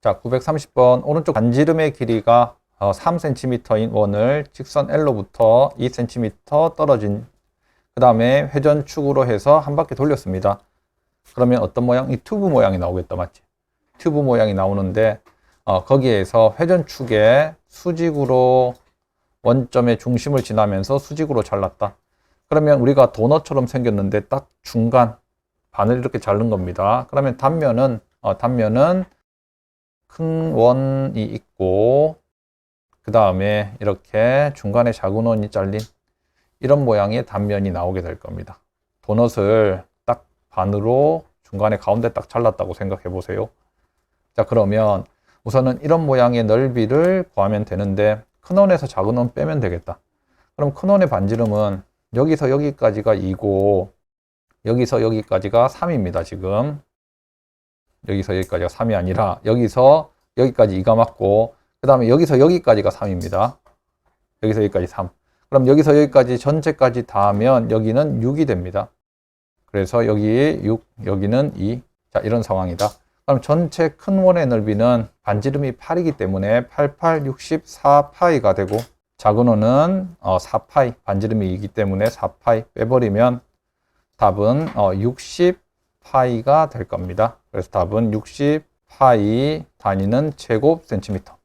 자, 930번 오른쪽 반지름의 길이가 3cm인 원을 직선 L로부터 2cm 떨어진 그 다음에 회전축으로 해서 한 바퀴 돌렸습니다. 그러면 어떤 모양? 이 튜브 모양이 나오겠다, 맞지? 튜브 모양이 나오는데 어, 거기에서 회전축에 수직으로 원점의 중심을 지나면서 수직으로 잘랐다. 그러면 우리가 도넛처럼 생겼는데 딱 중간 반을 이렇게 자른 겁니다. 그러면 단면은 어, 단면은 큰 원이 있고 그 다음에 이렇게 중간에 작은 원이 잘린 이런 모양의 단면이 나오게 될 겁니다. 도넛을 딱 반으로 중간에 가운데 딱 잘랐다고 생각해 보세요. 자 그러면 우선은 이런 모양의 넓이를 구하면 되는데 큰 원에서 작은 원 빼면 되겠다. 그럼 큰 원의 반지름은 여기서 여기까지가 2고 여기서 여기까지가 3입니다. 지금 여기서 여기까지가 3이 아니라 여기서 여기까지 2가 맞고 그 다음에 여기서 여기까지가 3입니다. 여기서 여기까지 3. 그럼 여기서 여기까지 전체까지 다 하면 여기는 6이 됩니다. 그래서 여기 6, 여기는 2. 자, 이런 상황이다. 그럼 전체 큰 원의 넓이는 반지름이 8이기 때문에 88, 64 파이가 되고 작은 원은 어, 4파이, 반지름이 2이기 때문에 4파이 빼버리면 답은 어, 60 파이가 될 겁니다. 그래서 답은 60 파이 단위는 제곱 센티미터.